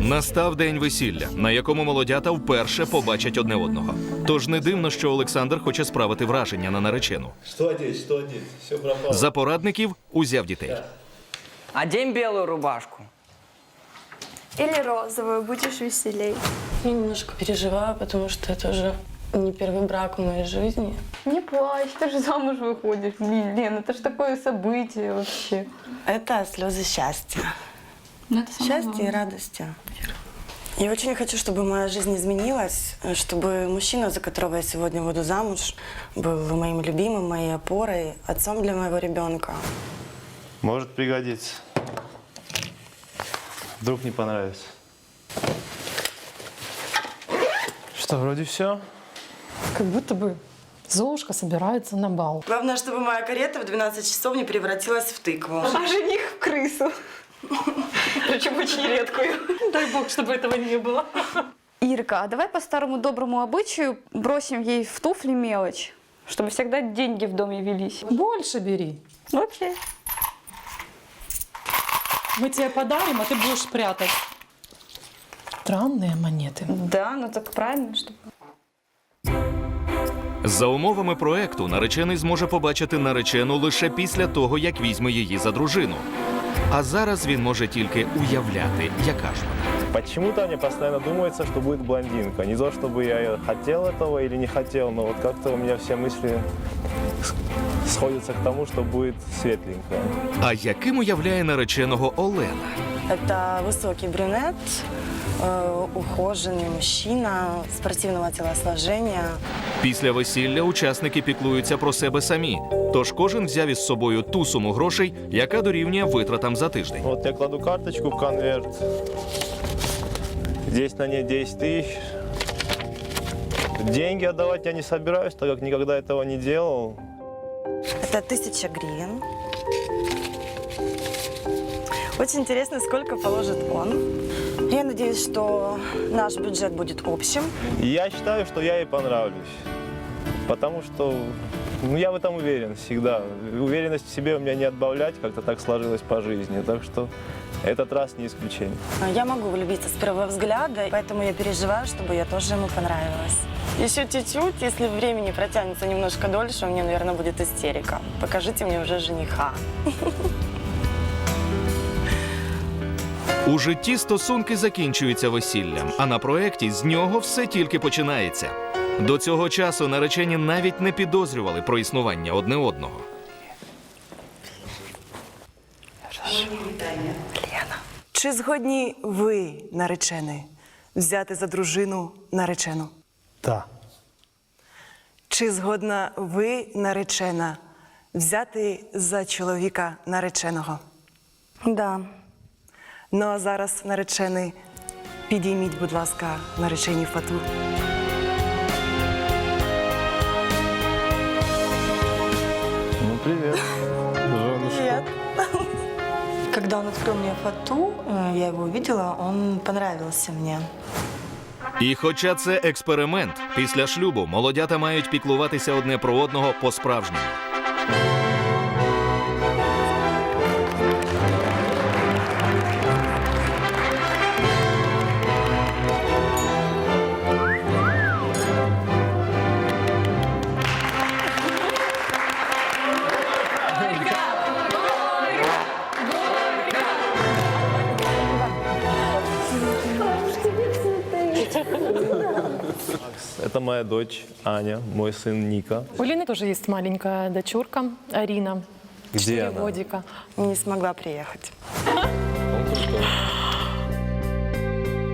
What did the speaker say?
Настав день весілля, на якому молодята вперше побачать одне одного. Тож не дивно, що Олександр хоче справити враження на наречену. Что одеть, что одеть? Все пропало. За порадників узяв дітей. Одень белую рубашку. Или розовую, будешь веселей. Я немножко переживаю, потому что это уже не первый брак в моей жизни. Не плачь, ты же замуж выходишь. Блин, Лен, это же такое событие вообще. Это слезы счастья. Ну, Счастья и радости. Я очень хочу, чтобы моя жизнь изменилась, чтобы мужчина, за которого я сегодня выйду замуж, был моим любимым, моей опорой, отцом для моего ребенка. Может пригодиться. Вдруг не понравится. Что, вроде все? Как будто бы Золушка собирается на бал. Главное, чтобы моя карета в 12 часов не превратилась в тыкву. А жених в крысу. Причем очень редкую. Дай бог, чтобы этого не было. Ирка, а давай по старому доброму обычаю бросим ей в туфли мелочь, чтобы всегда деньги в доме велись. Больше бери. Окей. Мы тебе подарим, а ты будешь прятать. Странные монеты. Да, ну так правильно, чтобы... За умовами проекту наречений зможе побачити наречену лише після того, як візьме її за дружину. А зараз він може тільки уявляти, яка ж вона. Почему-то мне постоянно думается, что будет блондинка. Не то, чтобы я хотел этого или не хотел, но вот как-то у меня все мысли с- сходятся к тому, что будет светленькая. А яким уявляє нареченого Олена? Это высокий брюнет, э, ухоженный мужчина, спортивного телосложения. Після весілля учасники піклуються про себе самі. Тож кожен взяв із собою ту суму грошей, яка дорівнює витратам за тиждень. Вот я кладу карточку в конверт. Здесь на ней 10 тысяч. Деньги отдавать я не собираюсь, так как никогда этого не делал. Это тысяча гривен. Очень интересно, сколько положит он. Я надеюсь, что наш бюджет будет общим. Я считаю, что я ей понравлюсь. Потому что ну, я в этом уверен всегда. Уверенность в себе у меня не отбавлять, как-то так сложилось по жизни. Так что этот раз не исключение. Я могу влюбиться с первого взгляда, поэтому я переживаю, чтобы я тоже ему понравилась. Еще чуть-чуть, если времени протянется немножко дольше, у меня, наверное, будет истерика. Покажите мне уже жениха. У житті стосунки закінчуються весіллям, а на проєкті з нього все тільки починається. До цього часу наречені навіть не підозрювали про існування одне одного. Чи згодні ви, наречений, взяти за дружину наречену? Да. Чи згодна ви, наречена, взяти за чоловіка нареченого? Да. Ну а зараз, наречений, підійміть, будь ласка, наречені фату. Ну, привет. Когда он открыл мне фату, э, я его увидела, он понравился мне. І хоча це експеримент, після шлюбу молодята мають піклуватися одне про одного по-справжньому. Это моя дочь Аня, мой сын Ника. У Лины тоже есть маленькая дочурка Арина. Где Четыре она? годика. Не смогла приехать. Он только